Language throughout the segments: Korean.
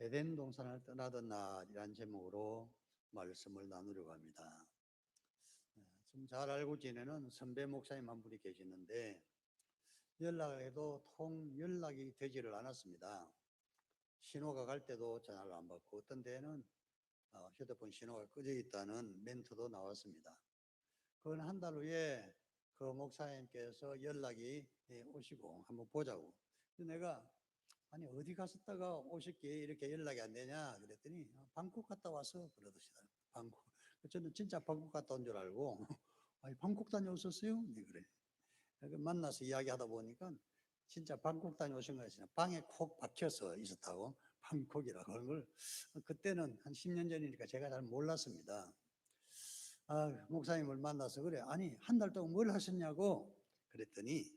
에덴 동산을 떠나던 날이란 제목으로 말씀을 나누려고 합니다. 어, 좀잘 알고 지내는 선배 목사님 한 분이 계시는데 연락을 해도 통 연락이 되지를 않았습니다. 신호가 갈 때도 전화를 안 받고 어떤 데는 어, 휴대폰 신호가 꺼져 있다는 멘트도 나왔습니다. 그건 한 달 후에 그 목사님께서 연락이 예, 오시고 한번 보자고. 내가 아니 어디 갔었다가 오셨기에 이렇게 연락이 안 되냐 그랬더니 아, 방콕 갔다 와서 그러더시더라고요. 방콕. 저는 진짜 방콕 갔다 온 줄 알고 아니 방콕 다녀오셨어요? 네 그래. 만나서 이야기하다 보니까 진짜 방콕 다녀오신 거였어요. 방에 콕 박혀서 있었다고 방콕이라고 하는 걸 그때는 한 10년 전이니까 제가 잘 몰랐습니다. 아, 목사님을 만나서 그래. 아니 한 달 동안 뭘 하셨냐고 그랬더니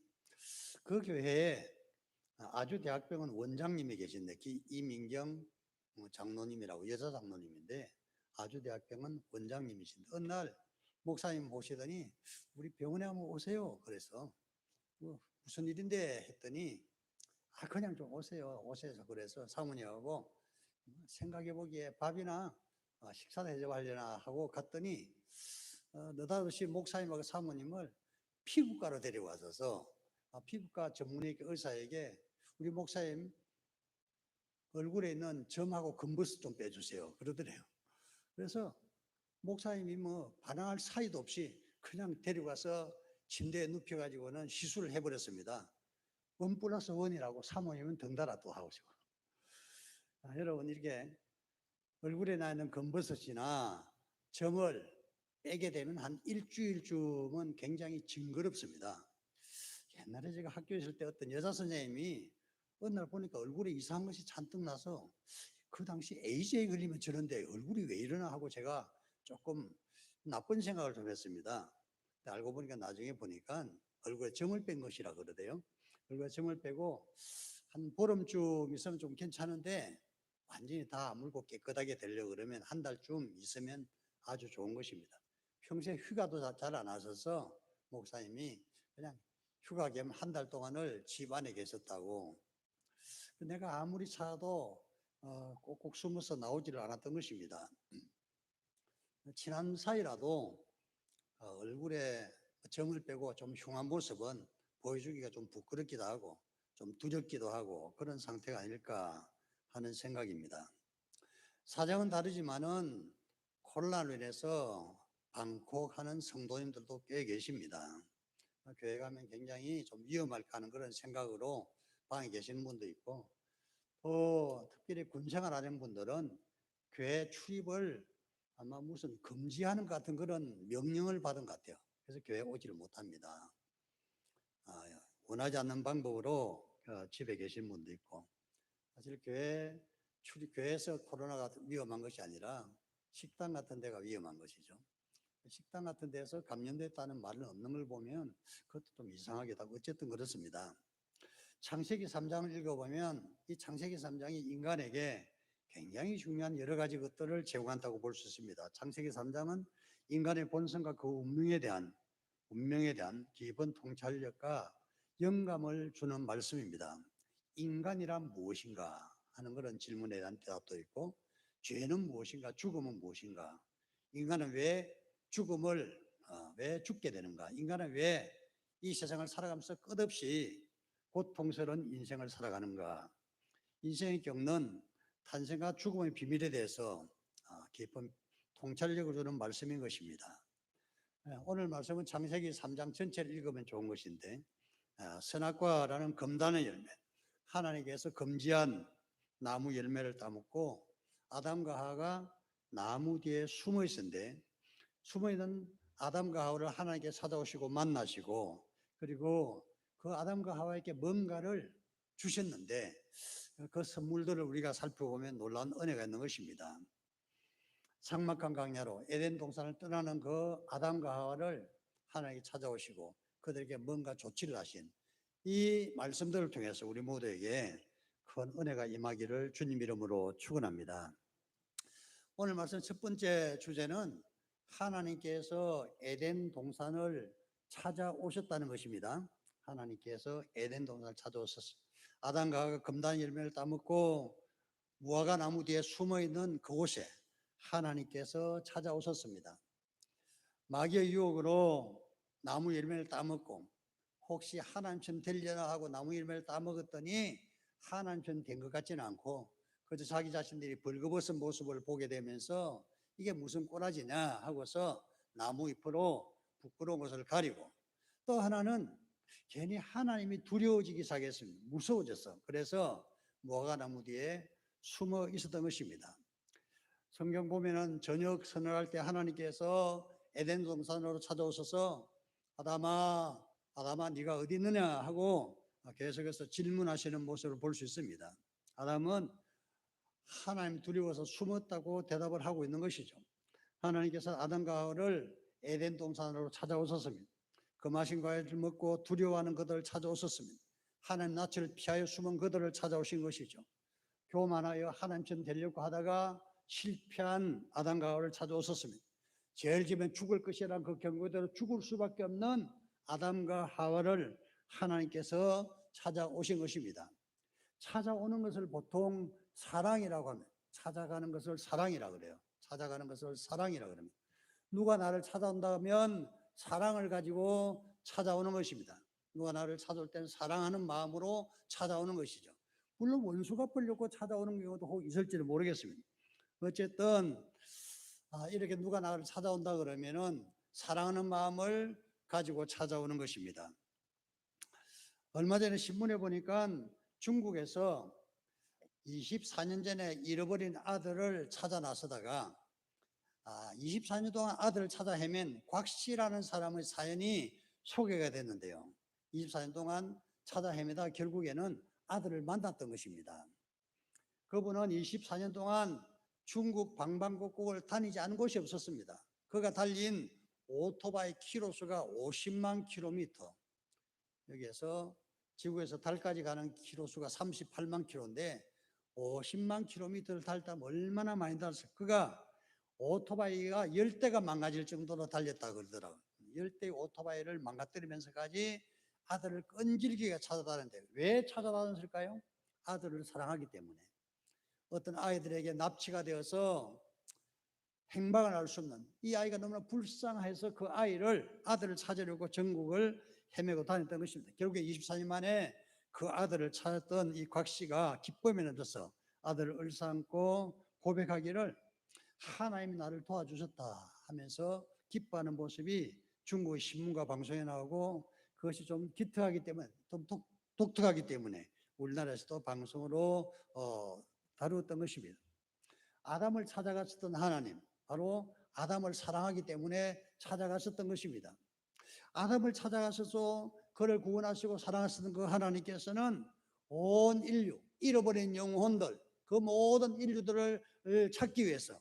그 교회에 아주 대학병원 원장님이 계신데 기- 이민경 어, 장로님이라고 여자 장로님인데 아주 대학병원 원장님이신데 어느 날 목사님 모시더니 우리 병원에 한번 오세요. 그래서 뭐 무슨 일인데 했더니 아 그냥 좀 오세요. 오세요. 그래서 사모님하고 생각해 보기에 밥이나 어, 식사를 해줘 하려나 하고 갔더니 어, 느닷없이 목사님하고 사모님을 피부과로 데려와서 아, 피부과 전문의 의사에게 우리 목사님 얼굴에 있는 점하고 검버스 좀 빼주세요. 그러더래요. 그래서 목사님이 뭐 반항할 사이도 없이 그냥 데려가서 침대에 눕혀가지고는 시술을 해버렸습니다. 원 플러스 원이라고 사모님은 덩달아 또 하시고. 아, 여러분 이렇게 얼굴에 나 있는 검버섯이나 점을 빼게 되면 한 일주일쯤은 굉장히 징그럽습니다. 옛날에 제가 학교에 있을 때 어떤 여자 선생님이 어느 날 보니까 얼굴에 이상한 것이 잔뜩 나서 그 당시 에이즈에 걸리면 저런데 얼굴이 왜 이러나 하고 제가 조금 나쁜 생각을 좀 했습니다. 알고 보니까 나중에 보니까 얼굴에 점을 뺀 것이라 그러대요. 얼굴에 점을 빼고 한 보름쯤 있으면 좀 괜찮은데 완전히 다 물고 깨끗하게 되려고 그러면 한 달쯤 있으면 아주 좋은 것입니다. 평소에 휴가도 잘 안 하셔서 목사님이 그냥 휴가 겸 한 달 동안을 집 안에 계셨다고. 내가 아무리 어, 꼭꼭 숨어서 나오지를 않았던 것입니다. 친한 사이라도 어, 얼굴에 점을 빼고 좀 흉한 모습은 보여주기가 좀 부끄럽기도 하고 좀 두렵기도 하고 그런 상태가 아닐까 하는 생각입니다. 사정은 다르지만은 코로나로 인해서 방콕하는 성도님들도 꽤 계십니다. 교회 가면 굉장히 좀 위험할까 하는 그런 생각으로 방에 계시는 분도 있고 또 특별히 군생활 하는 분들은 교회 출입을 아마 무슨 금지하는 것 같은 그런 명령을 받은 것 같아요. 그래서 교회 오지를 못합니다. 아, 원하지 않는 방법으로 어, 집에 계신 분도 있고 사실 교회 출입 교회에서 코로나가 위험한 것이 아니라 식당 같은 데가 위험한 것이죠. 식당 같은 데서 감염됐다는 말은 없는 걸 보면 그것도 좀 이상하기도 하고 어쨌든 그렇습니다. 창세기 3장을 읽어보면 이 창세기 3장이 인간에게 굉장히 중요한 여러 가지 것들을 제공한다고 볼 수 있습니다. 창세기 3장은 인간의 본성과 그 운명에 대한 운명에 대한 기본 통찰력과 영감을 주는 말씀입니다. 인간이란 무엇인가 하는 그런 질문에 대한 대답도 있고 죄는 무엇인가 죽음은 무엇인가 인간은 왜 죽음을 어, 왜 죽게 되는가 인간은 왜 이 세상을 살아가면서 끝없이 고통스러운 인생을 살아가는가 인생이 겪는 탄생과 죽음의 비밀에 대해서 어, 깊은 통찰력을 주는 말씀인 것입니다. 예, 오늘 말씀은 창세기 3장 전체를 읽으면 좋은 것인데 아, 선악과라는 검단의 열매 하나님께서 금지한 나무 열매를 따먹고 아담과 하와가 나무 뒤에 숨어 있었는데 숨어 있는 아담과 하와를 하나님께 찾아오시고 만나시고 그리고 그 아담과 하와에게 뭔가를 주셨는데 그 선물들을 우리가 살펴보면 놀라운 은혜가 있는 것입니다. 상막한 강야로 에덴 동산을 떠나는 그 아담과 하와를 하나님께 찾아오시고 그들에게 뭔가 조치를 하신 이 말씀들을 통해서 우리 모두에게 큰 은혜가 임하기를 주님 이름으로 축원합니다. 오늘 말씀 첫 번째 주제는 하나님께서 에덴 동산을 찾아오셨다는 것입니다. 하나님께서 에덴 동산을 찾아오셨어. 아담과 금단 열매를 따먹고 무화과 나무 뒤에 숨어 있는 그곳에 하나님께서 찾아오셨습니다. 마귀의 유혹으로 나무 열매를 따먹고 혹시 하나님처럼 되려나 하고 나무 열매를 따먹었더니 하나님처럼 된 것 같지는 않고 그저 자기 자신들이 벌거벗은 모습을 보게 되면서 이게 무슨 꼬라지냐 하고서 나무 잎으로 부끄러운 것을 가리고 또 하나는 괜히 하나님이 두려워지기 시작했습니다. 무서워졌어. 그래서 무화과 나무 뒤에 숨어 있었던 것입니다. 성경 보면은 저녁 선언할 때 하나님께서 에덴 동산으로 찾아오셔서 아담아 아담아 네가 어디 있느냐 하고 계속해서 질문하시는 모습을 볼 수 있습니다. 아담은 하나님 두려워서 숨었다고 대답을 하고 있는 것이죠. 하나님께서 아담과 하와를 에덴 동산으로 찾아오셨습니다. 그 마신 과일을 먹고 두려워하는 그들을 찾아오셨습니다. 하나님 낯을 피하여 숨은 그들을 찾아오신 것이죠. 교만하여 하나님처럼 되려고 하다가 실패한 아담과 하와를 찾아오셨습니다. 죄를 지면 죽을 것이라는 그 경고대로 죽을 수밖에 없는 아담과 하와를 하나님께서 찾아오신 것입니다. 찾아오는 것을 보통 사랑이라고 하면 찾아가는 것을 사랑이라 그래요. 찾아가는 것을 사랑이라 그럽니다. 누가 나를 찾아온다면 사랑을 가지고 찾아오는 것입니다. 누가 나를 찾아올 때는 사랑하는 마음으로 찾아오는 것이죠. 물론 원수가 벌려고 찾아오는 경우도 혹 있을지는 모르겠습니다. 어쨌든 아, 이렇게 누가 나를 찾아온다 그러면은 사랑하는 마음을 가지고 찾아오는 것입니다. 얼마 전에 신문에 보니까 중국에서 24년 전에 잃어버린 아들을 찾아 나서다가 아, 24년 동안 아들을 찾아 헤맨 곽 씨라는 사람의 사연이 소개가 됐는데요. 24년 동안 찾아 헤매다 결국에는 아들을 만났던 것입니다. 그분은 24년 동안 중국 방방곡곡을 다니지 않은 곳이 없었습니다. 그가 달린 오토바이 키로수가 50만 킬로미터. 여기에서 지구에서 달까지 가는 키로수가 38만 킬로인데 50만 킬로미터를 달다면 얼마나 많이 달았어요. 그가 오토바이가 10대가 망가질 정도로 달렸다 그러더라고요. 10대의 오토바이를 망가뜨리면서까지 아들을 끈질기게 찾아다녔는데 왜 찾아다녔을까요? 아들을 사랑하기 때문에. 어떤 아이들에게 납치가 되어서 행방을 알 수 없는 이 아이가 너무나 불쌍해서 그 아이를 아들을 찾으려고 전국을 헤매고 다녔던 것입니다. 결국에 24년 만에 그 아들을 찾았던 이 곽 씨가 기쁨에 넘쳐서 아들을 을삼고 고백하기를 하나님이 나를 도와주셨다 하면서 기뻐하는 모습이 중국의 신문과 방송에 나오고 그것이 좀 기특하기 때문에 좀 독, 독특하기 때문에 우리나라에서도 방송으로 어, 다루었던 것입니다. 아담을 찾아갔었던 하나님, 바로 아담을 사랑하기 때문에 찾아갔었던 것입니다. 아담을 찾아가셔서 그를 구원하시고 사랑하시는 그 하나님께서는 온 인류, 잃어버린 영혼들, 그 모든 인류들을 찾기 위해서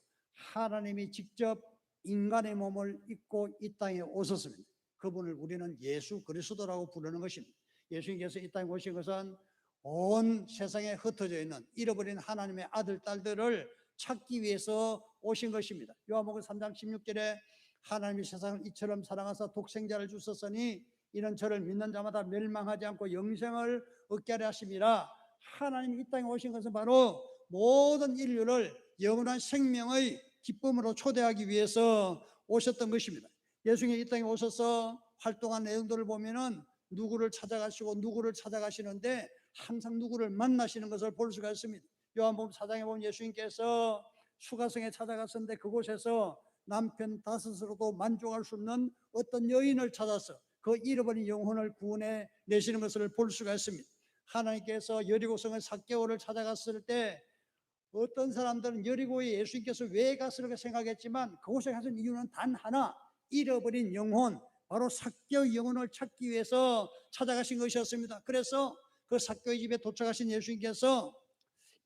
하나님이 직접 인간의 몸을 입고 이 땅에 오셨습니다. 그분을 우리는 예수 그리스도라고 부르는 것입니다. 예수님께서 이 땅에 오신 것은 온 세상에 흩어져 있는 잃어버린 하나님의 아들, 딸들을 찾기 위해서 오신 것입니다. 요한복음 3장 16절에 하나님이 세상을 이처럼 사랑하사 독생자를 주셨으니 이는 저를 믿는 자마다 멸망하지 않고 영생을 얻게 하려 하심이라 하나님이 이 땅에 오신 것은 바로 모든 인류를 영원한 생명의 기쁨으로 초대하기 위해서 오셨던 것입니다. 예수님이 이 땅에 오셔서 활동한 내용들을 보면은 누구를 찾아가시고 누구를 찾아가시는데 항상 누구를 만나시는 것을 볼 수가 있습니다. 요한복음 4장에 보면 예수님께서 수가성에 찾아갔었는데 그곳에서 남편 다섯으로도 만족할 수 없는 어떤 여인을 찾아서 그 잃어버린 영혼을 구원해 내시는 것을 볼 수가 있습니다. 하나님께서 여리고성의 사개월을 찾아갔을 때 어떤 사람들은 여리고에 예수님께서 왜 갔을까 생각했지만 그곳에 가신 이유는 단 하나 잃어버린 영혼 바로 사개의 영혼을 찾기 위해서 찾아가신 것이었습니다. 그래서 그 사개의 집에 도착하신 예수님께서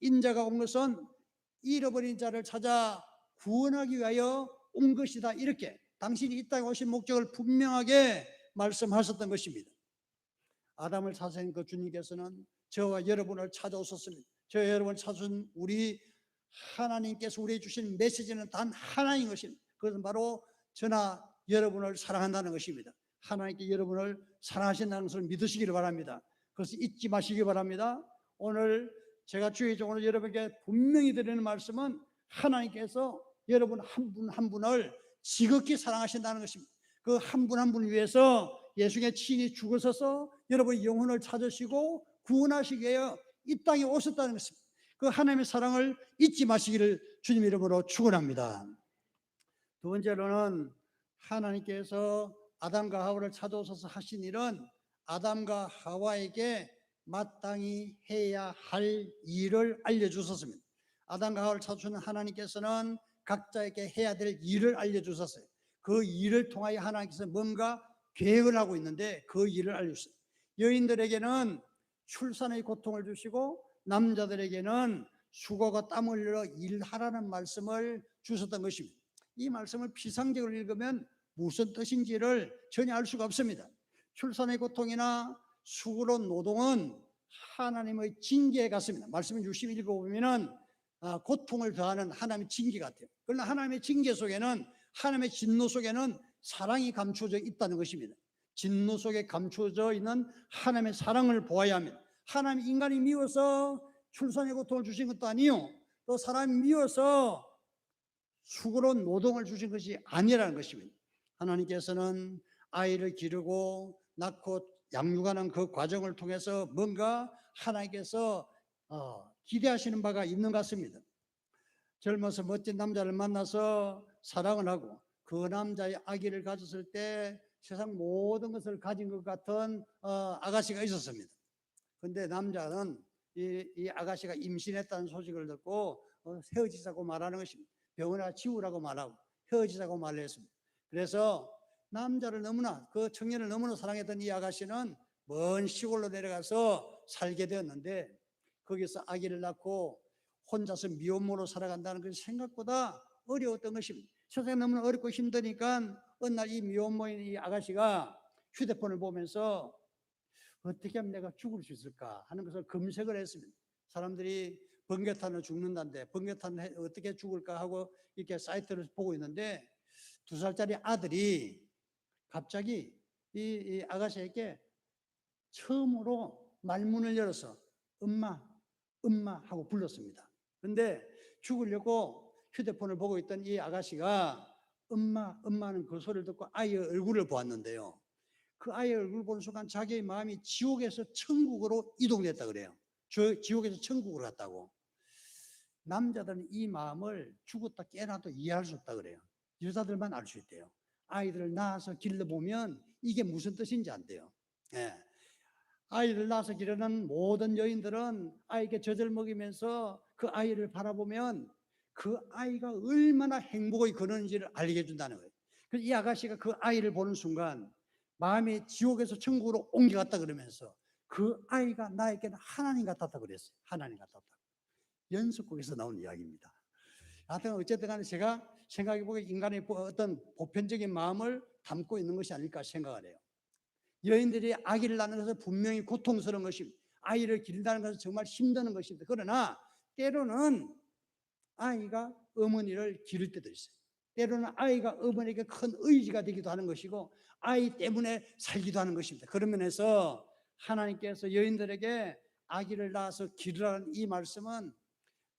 인자가 온 것은 잃어버린 자를 찾아 구원하기 위하여 온 것이다. 이렇게 당신이 이 땅에 오신 목적을 분명하게 말씀하셨던 것입니다. 아담을 찾으신 그 주님께서는 저와 여러분을 찾아오셨습니다. 저 여러분을 찾은 우리 하나님께서 우리에게 주신 메시지는 단 하나인 것입니다. 그것은 바로 저나 여러분을 사랑한다는 것입니다. 하나님께 여러분을 사랑하신다는 것을 믿으시기를 바랍니다. 그것을 잊지 마시기 바랍니다. 오늘 제가 주의적으로 여러분께 분명히 드리는 말씀은 하나님께서 여러분 한 분한 분을 지극히 사랑하신다는 것입니다. 그 한 분 한 분을 위해서 예수의 친히 죽으셔서 여러분 영혼을 찾으시고 구원하시기 위하여 이 땅에 오셨다는 것입니다. 그 하나님의 사랑을 잊지 마시기를 주님 이름으로 축원합니다. 두 번째로는 하나님께서 아담과 하와를 찾아오셔서 하신 일은 아담과 하와에게 마땅히 해야 할 일을 알려주셨습니다. 아담과 하와를 찾으시는 하나님께서는 각자에게 해야 될 일을 알려주셨어요. 그 일을 통하여 하나님께서 뭔가 계획을 하고 있는데 그 일을 알려주셨어요. 여인들에게는 출산의 고통을 주시고 남자들에게는 수고가 땀 흘려 일하라는 말씀을 주셨던 것입니다. 이 말씀을 피상적으로 읽으면 무슨 뜻인지를 전혀 알 수가 없습니다. 출산의 고통이나 수고로운 노동은 하나님의 징계 같습니다. 말씀을 유심히 읽어보면은 아, 고통을 더하는 하나님의 징계 같아요. 그러나 하나님의 징계 속에는 하나님의 진노 속에는 사랑이 감춰져 있다는 것입니다. 진노 속에 감춰져 있는 하나님의 사랑을 보아야 합니다. 하나님 인간이 미워서 출산의 고통을 주신 것도 아니요. 또 사람이 미워서 수고로운 노동을 주신 것이 아니라는 것입니다. 하나님께서는 아이를 기르고 낳고 양육하는 그 과정을 통해서 뭔가 하나님께서 어, 기대하시는 바가 있는 것 같습니다. 젊어서 멋진 남자를 만나서 사랑을 하고 그 남자의 아기를 가졌을 때 세상 모든 것을 가진 것 같은 어, 아가씨가 있었습니다. 근데 남자는 이, 이 아가씨가 임신했다는 소식을 듣고 어, 헤어지자고 말하는 것입니다. 병원에 지우라고 말하고 헤어지자고 말을 했습니다. 그래서 남자를 너무나 그 청년을 너무나 사랑했던 이 아가씨는 먼 시골로 내려가서 살게 되었는데 거기서 아기를 낳고 혼자서 미혼모로 살아간다는 것이 생각보다 어려웠던 것입니다. 세상이 너무나 어렵고 힘드니까 어느 날 이 미혼 모인 이 아가씨가 휴대폰을 보면서 어떻게 하면 내가 죽을 수 있을까 하는 것을 검색을 했습니다. 사람들이 번개탄으로 죽는다는데 번개탄 어떻게 죽을까 하고 이렇게 사이트를 보고 있는데 두 살짜리 아들이 갑자기 이, 이 아가씨에게 처음으로 말문을 열어서 엄마, 엄마 하고 불렀습니다. 근데 죽으려고 휴대폰을 보고 있던 이 아가씨가 엄마, 엄마는 그 소리를 듣고 아이의 얼굴을 보았는데요. 그 아이의 얼굴을 보는 순간 자기의 마음이 지옥에서 천국으로 이동됐다 그래요. 저 지옥에서 천국으로 갔다고. 남자들은 이 마음을 죽었다 깨나도 이해할 수 없다 그래요. 여자들만 알 수 있대요. 아이들을 낳아서 길러보면 이게 무슨 뜻인지 안 돼요. 예. 아이를 낳아서 기르는 모든 여인들은 아이에게 젖을 먹이면서 그 아이를 바라보면 그 아이가 얼마나 행복의 그런지를 알게 해준다는 거예요. 그래서 이 아가씨가 그 아이를 보는 순간 마음이 지옥에서 천국으로 옮겨갔다 그러면서 그 아이가 나에게는 하나님 같았다 그랬어요. 하나님 같았다. 연속곡에서 나온 이야기입니다. 하여튼 어쨌든 간에 제가 생각해 보기에 인간의 어떤 보편적인 마음을 담고 있는 것이 아닐까 생각을 해요. 여인들이 아기를 낳는 것은 분명히 고통스러운 것입니다. 아이를 기른다는 것은 정말 힘드는 것입니다. 그러나 때로는 아이가 어머니를 기를 때도 있어요. 때로는 아이가 어머니에게 큰 의지가 되기도 하는 것이고 아이 때문에 살기도 하는 것입니다. 그런 면에서 하나님께서 여인들에게 아기를 낳아서 기르라는 이 말씀은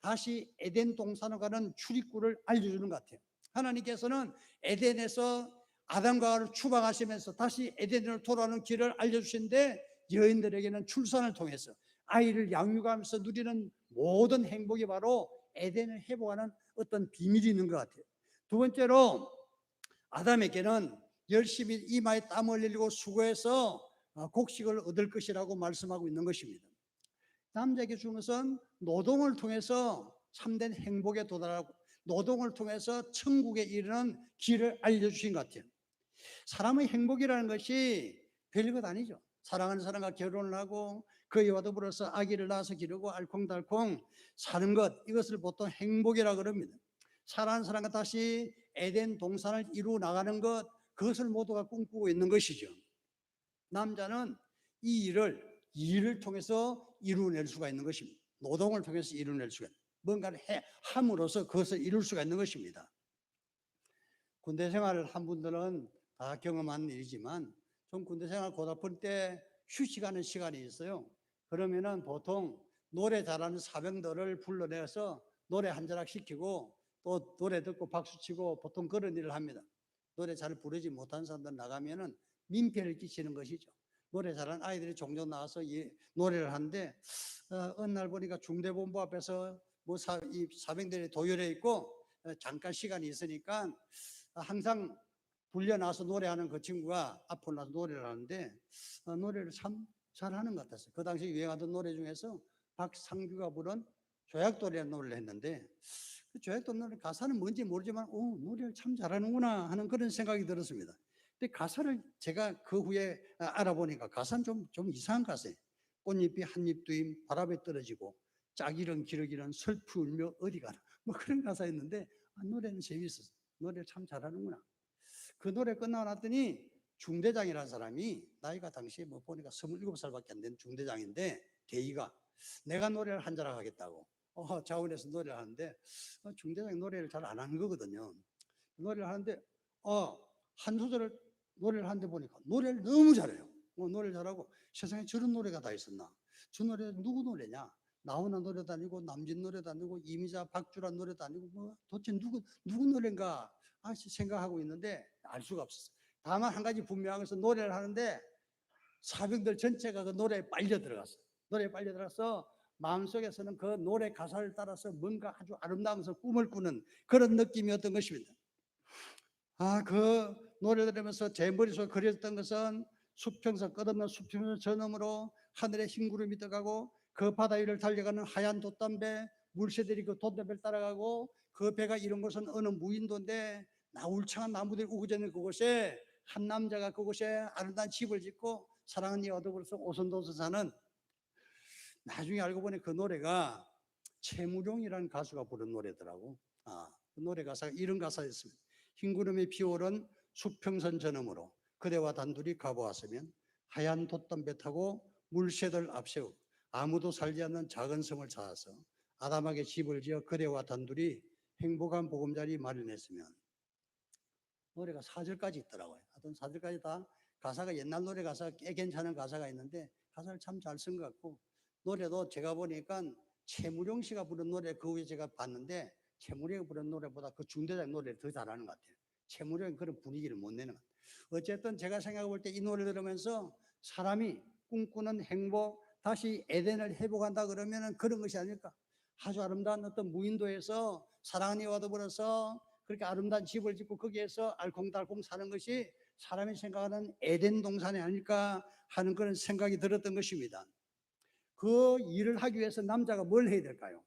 다시 에덴 동산으로 가는 출입구를 알려주는 것 같아요. 하나님께서는 에덴에서 아담과 하와를 추방하시면서 다시 에덴으로 돌아오는 길을 알려주신데 여인들에게는 출산을 통해서 아이를 양육하면서 누리는 모든 행복이 바로 에덴을 회복하는 어떤 비밀이 있는 것 같아요. 두 번째로 아담에게는 열심히 이마에 땀을 흘리고 수고해서 어, 곡식을 얻을 것이라고 말씀하고 있는 것입니다. 남자에게 주는 것은 노동을 통해서 참된 행복에 도달하고 노동을 통해서 천국에 이르는 길을 알려주신 것 같아요. 사람의 행복이라는 것이 별것 아니죠. 사랑하는 사람과 결혼을 하고 그와 더불어서 아기를 낳아서 기르고 알콩달콩 사는 것 이것을 보통 행복이라 그럽니다. 사랑하는 사람과 다시 에덴 동산을 이루어 나가는 것 그것을 모두가 꿈꾸고 있는 것이죠. 남자는 이 일을 일을 통해서 이루어낼 수가 있는 것입니다. 노동을 통해서 이루어낼 수가 뭔가를 해 함으로써 그것을 이룰 수가 있는 것입니다. 군대 생활을 한 분들은 다 경험한 일이지만 좀 군대 생활 고달플 때 휴식하는 시간이 있어요. 그러면은 보통 노래 잘하는 사병들을 불러내서 노래 한 자락 시키고 또 노래 듣고 박수 치고 보통 그런 일을 합니다. 노래 잘 부르지 못한 사람들 나가면은 민폐를 끼치는 것이죠. 노래 잘하는 아이들이 종종 나와서 이 노래를 하는데 어, 어느 날 보니까 중대본부 앞에서 뭐 사, 이 사병들이 도열해 있고 어, 잠깐 시간이 있으니까 항상 불려 나서 노래하는 그 친구가 앞으로 나서 노래를 하는데 어, 노래를 참 잘하는 것 같았어요. 그 당시 유행하던 노래 중에서 박상규가 부른 조약돌이라는 노래를 했는데 그 조약돌 노래 가사는 뭔지 모르지만 오 노래를 참 잘하는구나 하는 그런 생각이 들었습니다. 근데 가사를 제가 그 후에 아, 알아보니까 가사는 좀, 좀 이상한 가사예요. 꽃잎이 한잎 두임 바람에 떨어지고 짝이런 기러기는 슬피 울며 어디 가나 뭐 그런 가사였는데 아, 노래는 재미있었어. 노래를 참 잘하는구나. 그 노래 끝나고 났더니 중대장이라는 사람이 나이가 당시에 뭐 보니까 27살밖에 안 된 중대장인데 대의가 내가 노래를 한 자락 하겠다고 어, 자원에서 노래를 하는데 어, 중대장이 노래를 잘 안 하는 거거든요. 노래를 하는데 어, 한 소절을 노래를 하는데 보니까 노래를 너무 잘해요. 어, 노래를 잘하고 세상에 저런 노래가 다 있었나? 저 노래 누구 노래냐? 나훈아 노래도 아니고 남진 노래도 아니고 이미자 박주란 노래도 아니고 뭐 도대체 누구 누구 노래인가 아, 생각하고 있는데 알 수가 없었어. 다만 한 가지 분명한 것은 노래를 하는데 사병들 전체가 그 노래에 빨려 들어갔어. 노래에 빨려 들어가서 마음속에서는 그 노래 가사를 따라서 뭔가 아주 아름다우면서 꿈을 꾸는 그런 느낌이었던 것입니다. 아, 그 노래 들으면서 제 머릿속에 그려졌던 것은 수평선 끝없는 수평선 전음으로 하늘에 흰 구름이 떠가고 그 바다 위를 달려가는 하얀 돛담배 물새들이 그 돛담배를 따라가고 그 배가 이런 곳은 어느 무인도인데 나 울창한 나무들이 우거지는 그곳에 한 남자가 그곳에 아름다운 집을 짓고 사랑은 이 얻어버려서 오선도서 사는 나중에 알고 보니 그 노래가 최무룡이라는 가수가 부른 노래더라고. 아, 그 노래 가사가 이런 가사였습니다. 흰 구름이 피오른 수평선 전음으로 그대와 단둘이 가보았으면 하얀 돛담배 타고 물새들 앞세우 아무도 살지 않는 작은 섬을 찾아서 아담하게 집을 지어 그대와 단둘이 행복한 보금자리 마련했으면 노래가 4절까지 있더라고요. 하여튼 4절까지 다 가사가 옛날 노래 가사 꽤 괜찮은 가사가 있는데 가사를 참 잘 쓴 것 같고 노래도 제가 보니까 최무룡 씨가 부른 노래 그 후에 제가 봤는데 최무룡이 부른 노래보다 그 중대장 노래를 더 잘하는 것 같아요. 최무룡이 그런 분위기를 못 내는 것 같아요. 어쨌든 제가 생각해 볼 때 이 노래 들으면서 사람이 꿈꾸는 행복 다시 에덴을 회복한다 그러면은 그런 것이 아닐까. 아주 아름다운 어떤 무인도에서 사랑이 얻어버려서 그렇게 아름다운 집을 짓고 거기에서 알콩달콩 사는 것이 사람이 생각하는 에덴 동산이 아닐까 하는 그런 생각이 들었던 것입니다. 그 일을 하기 위해서 남자가 뭘 해야 될까요?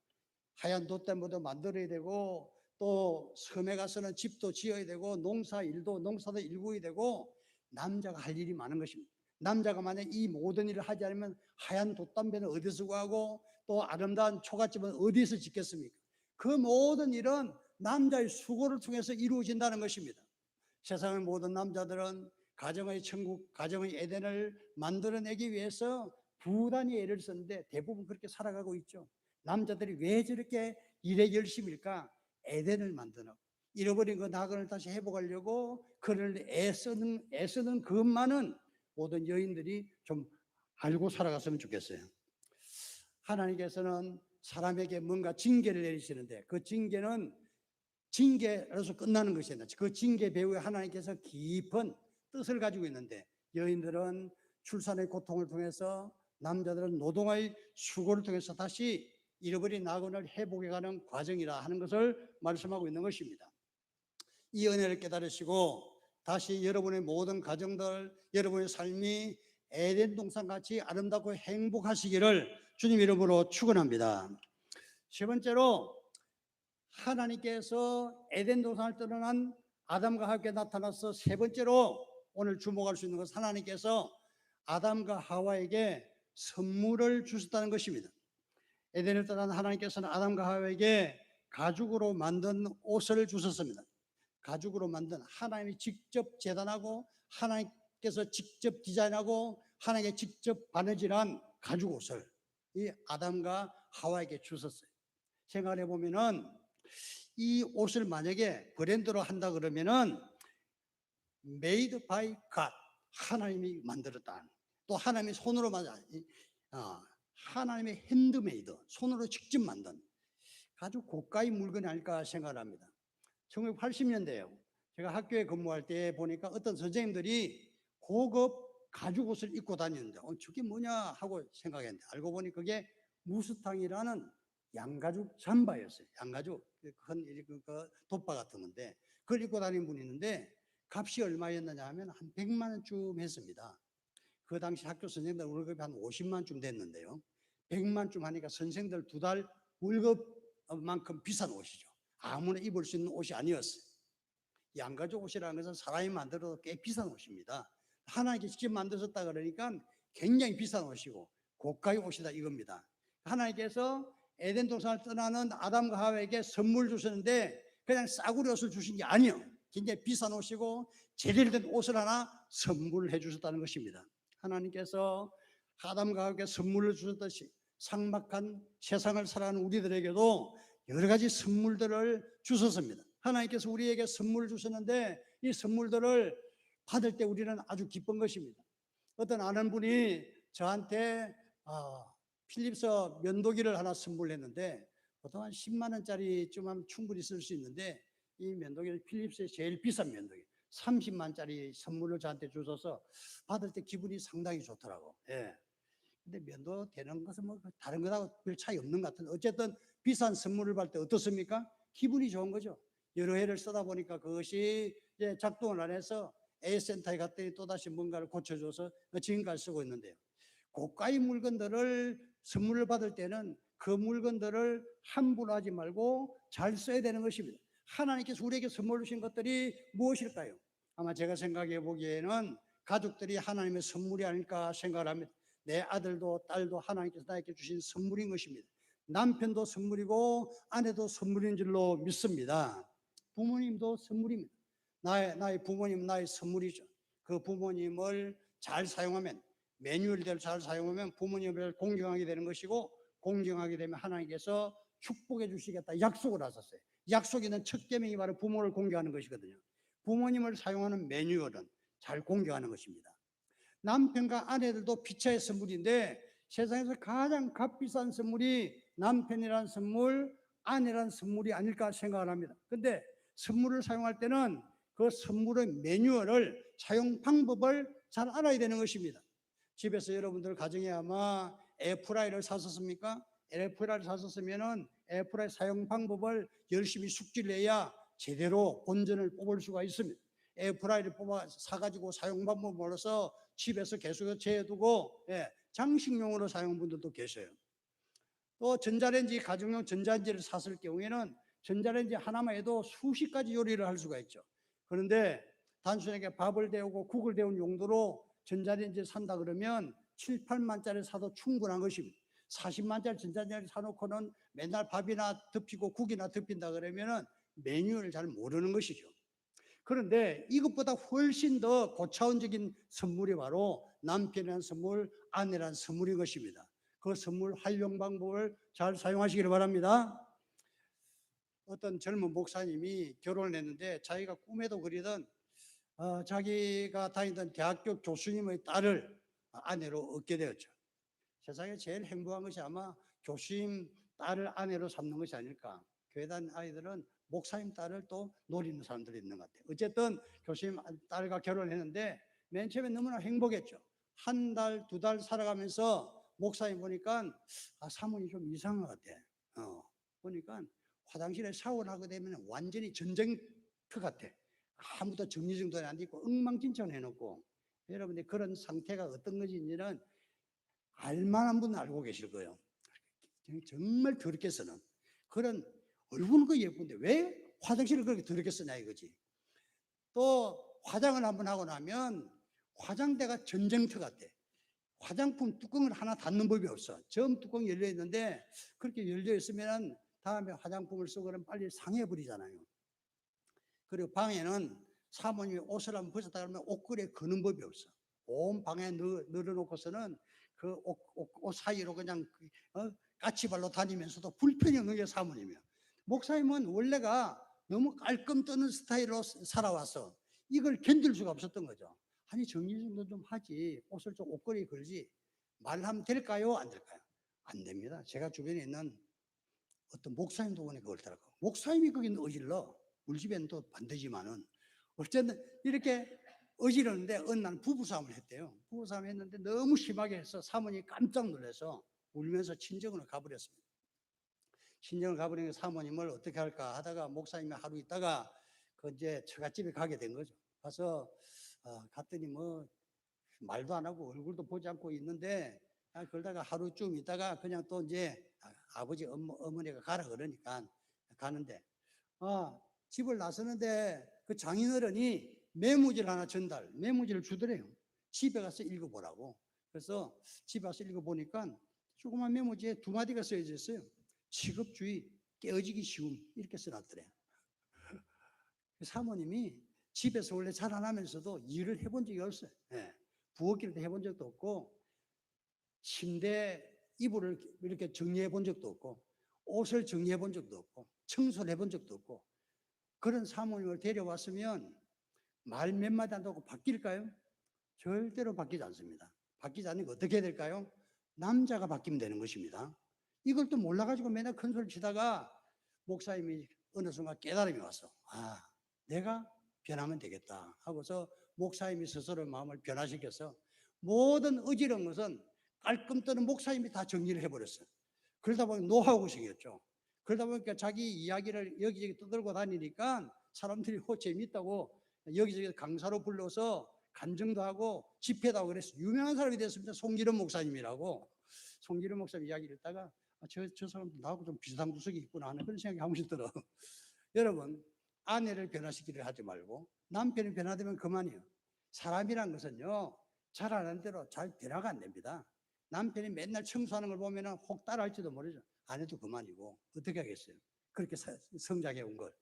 하얀 돛담보도 만들어야 되고 또 섬에 가서는 집도 지어야 되고 농사 일도 농사도 일구어야 되고 남자가 할 일이 많은 것입니다. 남자가 만약 이 모든 일을 하지 않으면 하얀 돛담배는 어디서 구하고 또 아름다운 초가집은 어디서 짓겠습니까? 그 모든 일은 남자의 수고를 통해서 이루어진다는 것입니다. 세상의 모든 남자들은 가정의 천국, 가정의 에덴을 만들어내기 위해서 부단히 애를 썼는데 대부분 그렇게 살아가고 있죠. 남자들이 왜 저렇게 일에 열심일까? 에덴을 만드는 잃어버린 그 낙원을 다시 회복하려고 그를 애쓰는 애쓰는 그것만은 모든 여인들이 좀 알고 살아갔으면 좋겠어요. 하나님께서는 사람에게 뭔가 징계를 내리시는데 그 징계는 징계로서 끝나는 것이 아니라 그 징계 배후에 하나님께서 깊은 뜻을 가지고 있는데 여인들은 출산의 고통을 통해서 남자들은 노동의 수고를 통해서 다시 잃어버린 낙원을 회복해가는 과정이라 하는 것을 말씀하고 있는 것입니다. 이 은혜를 깨달으시고 다시 여러분의 모든 가정들, 여러분의 삶이 에덴 동산 같이 아름답고 행복하시기를 주님 이름으로 축원합니다. 세 번째로 하나님께서 에덴 동산을 떠난 아담과 하와께 나타나서 세 번째로 오늘 주목할 수 있는 것은 하나님께서 아담과 하와에게 선물을 주셨다는 것입니다. 에덴을 떠난 하나님께서는 아담과 하와에게 가죽으로 만든 옷을 주셨습니다. 가죽으로 만든 하나님이 직접 재단하고 하나님께서 직접 디자인하고 하나님께 직접 바느질한 가죽 옷을 이 아담과 하와에게 주셨어요. 생각해 보면은 이 옷을 만약에 브랜드로 한다 그러면은 made by God 하나님이 만들었다. 또 하나님이 손으로 만든 어, 하나님의 핸드메이드, 손으로 직접 만든 아주 고가의 물건이 아닐까 생각합니다. 1980년대에요. 제가 학교에 근무할 때 보니까 어떤 선생님들이 고급 가죽 옷을 입고 다니는데 어, 저게 뭐냐 하고 생각했는데 알고 보니 그게 무스탕이라는 양가죽 잠바였어요. 양가죽 큰 이- 그, 그 돗바 같은 건데 그걸 입고 다니는 분이 있는데 값이 얼마였느냐 하면 한 100만 원쯤 했습니다. 그 당시 학교 선생님들 월급이 한 50만 원쯤 됐는데요. 100만 원쯤 하니까 선생들 두 달 월급만큼 비싼 옷이죠. 아무나 입을 수 있는 옷이 아니었어요. 양가죽 옷이라는 것은 사람이 만들어도 꽤 비싼 옷입니다. 하나님께 직접 만드셨다 그러니까 굉장히 비싼 옷이고 고가의 옷이다 이겁니다. 하나님께서 에덴 동산을 떠나는 아담과 하와에게 선물 주셨는데 그냥 싸구려 옷을 주신 게 아니요. 굉장히 비싼 옷이고 제대로 된 옷을 하나 선물을 해 주셨다는 것입니다. 하나님께서 아담과 하와에게 선물을 주셨듯이 상막한 세상을 살아가는 우리들에게도 여러 가지 선물들을 주셨습니다. 하나님께서 우리에게 선물을 주셨는데 이 선물들을 받을 때 우리는 아주 기쁜 것입니다. 어떤 아는 분이 저한테 아, 필립스 면도기를 하나 선물했는데 보통 한 10만 원짜리쯤 하면 충분히 쓸 수 있는데 이 면도기는 필립스의 제일 비싼 면도기 30만짜리 선물을 저한테 주셔서 받을 때 기분이 상당히 좋더라고. 예. 근데 면도 되는 것은 뭐 다른 거하고 별 차이 없는 것 같은데 어쨌든 비싼 선물을 받을 때 어떻습니까? 기분이 좋은 거죠. 여러 해를 쓰다 보니까 그것이 이제 작동을 안 해서 A센터에 갔더니 또다시 뭔가를 고쳐줘서 지금까지 쓰고 있는데요. 고가의 물건들을 선물을 받을 때는 그 물건들을 함부로 하지 말고 잘 써야 되는 것입니다. 하나님께서 우리에게 선물 주신 것들이 무엇일까요? 아마 제가 생각해 보기에는 가족들이 하나님의 선물이 아닐까 생각을 합니다. 내 아들도 딸도 하나님께서 나에게 주신 선물인 것입니다. 남편도 선물이고 아내도 선물인 줄로 믿습니다. 부모님도 선물입니다. 나의, 나의 부모님 나의 선물이죠. 그 부모님을 잘 사용하면 매뉴얼대로 잘 사용하면 부모님을 공경하게 되는 것이고 공경하게 되면 하나님께서 축복해 주시겠다 약속을 하셨어요. 약속이 있는 첫 계명이 바로 부모를 공경하는 것이거든요. 부모님을 사용하는 매뉴얼은 잘 공경하는 것입니다. 남편과 아내들도 피차의 선물인데 세상에서 가장 값비싼 선물이 남편이란 선물, 아내란 선물이 아닐까 생각을 합니다. 근데 선물을 사용할 때는 그 선물의 매뉴얼을 사용 방법을 잘 알아야 되는 것입니다. 집에서 여러분들 가정에 아마 에어프라이를 사셨습니까? 에어프라이를 사셨으면은 에어프라이 사용 방법을 열심히 숙지를 해야 제대로 본전을 뽑을 수가 있습니다. 에어프라이를 뽑아 사가지고 사용 방법 몰라서 집에서 계속 재두고 예, 장식용으로 사용 분들도 계셔요. 또 전자레인지 가정용 전자레인지를 샀을 경우에는 전자레인지 하나만 해도 수십 가지 요리를 할 수가 있죠. 그런데 단순하게 밥을 데우고 국을 데운 용도로 전자레인지 산다 그러면 7, 8만짜리 사도 충분한 것입니다. 40만짜리 전자레인지 사놓고는 맨날 밥이나 덮이고 국이나 덮인다 그러면은 메뉴를 잘 모르는 것이죠. 그런데 이것보다 훨씬 더 고차원적인 선물이 바로 남편이란 선물, 아내란 선물인 것입니다. 그 선물 활용 방법을 잘 사용하시기를 바랍니다. 어떤 젊은 목사님이 결혼을 했는데 자기가 꿈에도 그리던 어, 자기가 다니던 대학교 교수님의 딸을 아내로 얻게 되었죠. 세상에 제일 행복한 것이 아마 교수님 딸을 아내로 삼는 것이 아닐까. 교회 다니는 아이들은 목사님 딸을 또 노리는 사람들이 있는 것 같아요. 어쨌든 교수님 딸과 결혼했는데 맨 처음에 너무나 행복했죠. 한 달, 두 달 살아가면서 목사님 보니까 아, 사모님 좀 이상한 것 같아. 어, 보니까 화장실에 샤워를 하게 되면 완전히 전쟁터 같아. 아무도 정리정돈이 안돼 있고 엉망진창 해놓고 여러분들 그런 상태가 어떤 것인지는 알만한 분은 알고 계실 거예요. 정말 더럽게 쓰는 그런 얼굴은 그 예쁜데 왜 화장실을 그렇게 더럽게 쓰냐 이거지. 또 화장을 한번 하고 나면 화장대가 전쟁터 같아. 화장품 뚜껑을 하나 닫는 법이 없어. 전 뚜껑이 열려 있는데 그렇게 열려 있으면 다음에 화장품을 쓰고 그러면 빨리 상해 버리잖아요. 그리고 방에는 사모님이 옷을 한번 벗었다 그러면 옷걸이에 거는 법이 없어. 온 방에 넣, 늘어놓고서는 그 옷, 옷, 옷 사이로 그냥 그, 어? 까치발로 다니면서도 불편이 없는 게 사모님이야. 목사님은 원래가 너무 깔끔 뜨는 스타일로 살아와서 이걸 견딜 수가 없었던 거죠. 아니 정리 정도 좀 하지 옷을 좀 옷걸이에 걸지 말하면 될까요? 안 될까요? 안 됩니다. 제가 주변에 있는 어떤 목사님도 보니 그렇더라고. 목사님이 거기 어질러. 우리 집에는 또 반대지만은 어쨌든 이렇게 어지르는데 어느 날 부부싸움을 했대요. 부부싸움 했는데 너무 심하게 해서 사모님이 깜짝 놀라서 울면서 친정으로 가버렸습니다. 친정을 가버리는 사모님을 어떻게 할까 하다가 목사님이 하루 있다가 그 이제 처갓집에 가게 된 거죠. 가서 어, 갔더니 뭐 말도 안 하고 얼굴도 보지 않고 있는데 아, 그러다가 하루쯤 있다가 그냥 또 이제 아, 아버지 어머, 어머니가 가라 그러니까 가는데 아, 집을 나서는데 그 장인어른이 메모지를 하나 전달, 메모지를 주더래요. 집에 가서 읽어보라고. 그래서 집에 가서 읽어보니까 조그만 메모지에 두 마디가 써져 있어요. 직업주의, 깨어지기 쉬움 이렇게 써놨더래. 그 사모님이 집에서 원래 자라나면서도 일을 해본 적이 없어요. 예. 부엌일도 해본 적도 없고 침대 이불을 이렇게 정리해 본 적도 없고 옷을 정리해 본 적도 없고 청소를 해본 적도 없고 그런 사모님을 데려왔으면 말 몇 마디 안 하고 바뀔까요? 절대로 바뀌지 않습니다. 바뀌지 않으니까 어떻게 해야 될까요? 남자가 바뀌면 되는 것입니다. 이걸 또 몰라가지고 맨날 큰 소리 치다가 목사님이 어느 순간 깨달음이 왔어. 아, 내가 변하면 되겠다 하고서 목사님이 스스로 마음을 변화시켜서 모든 어지러운 것은 깔끔 떠는 목사님이 다 정리를 해버렸어요. 그러다 보니 노하우가 생겼죠. 그러다 보니까 자기 이야기를 여기저기 떠들고 다니니까 사람들이 호 재밌다고 여기저기 강사로 불러서 간증도 하고 집회도 하고 그래서 유명한 사람이 됐습니다. 송기름 목사님이라고. 송기름 목사님 이야기를 듣다가 아, 저, 저 사람 나하고 좀 비슷한 구석이 있구나 하는 그런 생각이 한 번씩 들어. 여러분, 아내를 변화시키려 하지 말고 남편이 변화되면 그만이에요. 사람이란 것은요, 잘 아는 대로 잘 변화가 안 됩니다. 남편이 맨날 청소하는 걸 보면 혹 따라할지도 모르죠. 안 해도 그만이고 어떻게 하겠어요? 그렇게 사- 성장해 온 걸.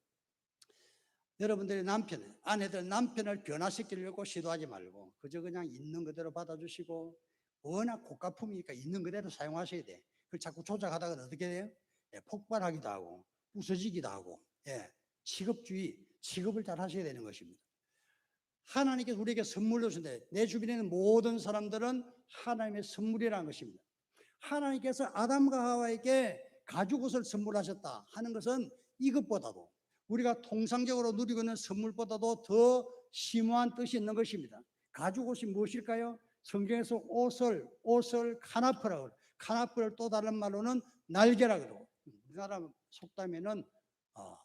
여러분들의 남편, 아내들 남편을 변화시키려고 시도하지 말고 그저 그냥 있는 그대로 받아주시고 워낙 고가품이니까 있는 그대로 사용하셔야 돼. 그걸 자꾸 조작하다가 어떻게 돼요? 예, 폭발하기도 하고 부서지기도 하고 예, 직업주의, 직업을 잘 하셔야 되는 것입니다. 하나님께서 우리에게 선물로 주신데 내 주변에 있는 모든 사람들은 하나님의 선물이라는 것입니다. 하나님께서 아담과 하와에게 가죽옷을 선물하셨다 하는 것은 이것보다도 우리가 통상적으로 누리고 있는 선물보다도 더 심오한 뜻이 있는 것입니다. 가죽옷이 무엇일까요? 성경에서 옷을 옷을 카나프라고. 카나프를 또 다른 말로는 날개라 그러고 우리나라 속담에는 어,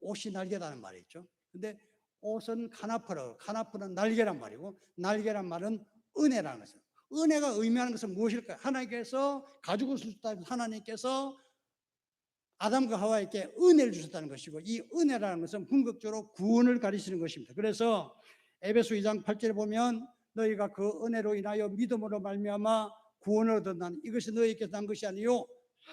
옷이 날개다는 말이 있죠. 근데 옷은 카나프라고 카나프는 날개란 말이고 날개란 말은 은혜라는 것이죠. 은혜가 의미하는 것은 무엇일까요? 하나님께서 가지고 주셨다 하나님께서 아담과 하와에게 은혜를 주셨다는 것이고 이 은혜라는 것은 궁극적으로 구원을 가리시는 것입니다. 그래서 에베소 2장 8절에 보면 너희가 그 은혜로 인하여 믿음으로 말미암아 구원을 얻었나니 이것이 너희에게서 난 것이 아니요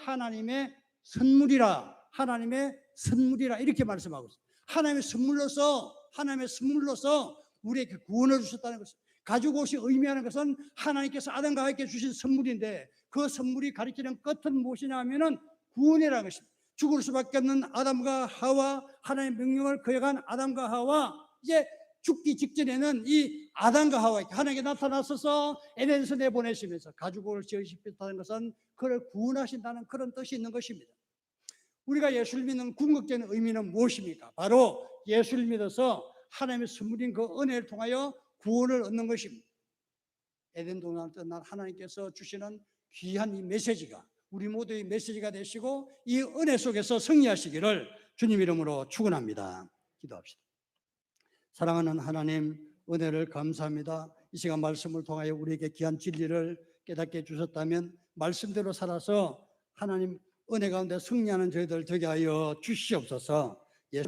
하나님의 선물이라 하나님의 선물이라 이렇게 말씀하고 있어요. 하나님의 선물로서 하나님의 선물로서 우리에게 구원을 주셨다는 것입니다. 가죽 옷이 의미하는 것은 하나님께서 아담과 하와에게 주신 선물인데 그 선물이 가리키는 끝은 무엇이냐 하면은 구원이라는 것입니다. 죽을 수밖에 없는 아담과 하와 하나님의 명령을 거역한 아담과 하와 이제 죽기 직전에는 이 아담과 하와에게 하나님께 나타나셔서 에덴에서 내보내시면서 가죽을 지으시겠다는 것은 그를 구원하신다는 그런 뜻이 있는 것입니다. 우리가 예수를 믿는 궁극적인 의미는 무엇입니까? 바로 예수를 믿어서 하나님의 선물인 그 은혜를 통하여 구원을 얻는 것입니다. 에덴 동산을 떠난 하나님께서 주시는 귀한 이 메시지가 우리 모두의 메시지가 되시고 이 은혜 속에서 승리하시기를 주님 이름으로 축원합니다. 기도합시다. 사랑하는 하나님 은혜를 감사합니다. 이 시간 말씀을 통하여 우리에게 귀한 진리를 깨닫게 해 주셨다면 말씀대로 살아서 하나님 은혜 가운데 승리하는 저희들 되게 하여 주시옵소서.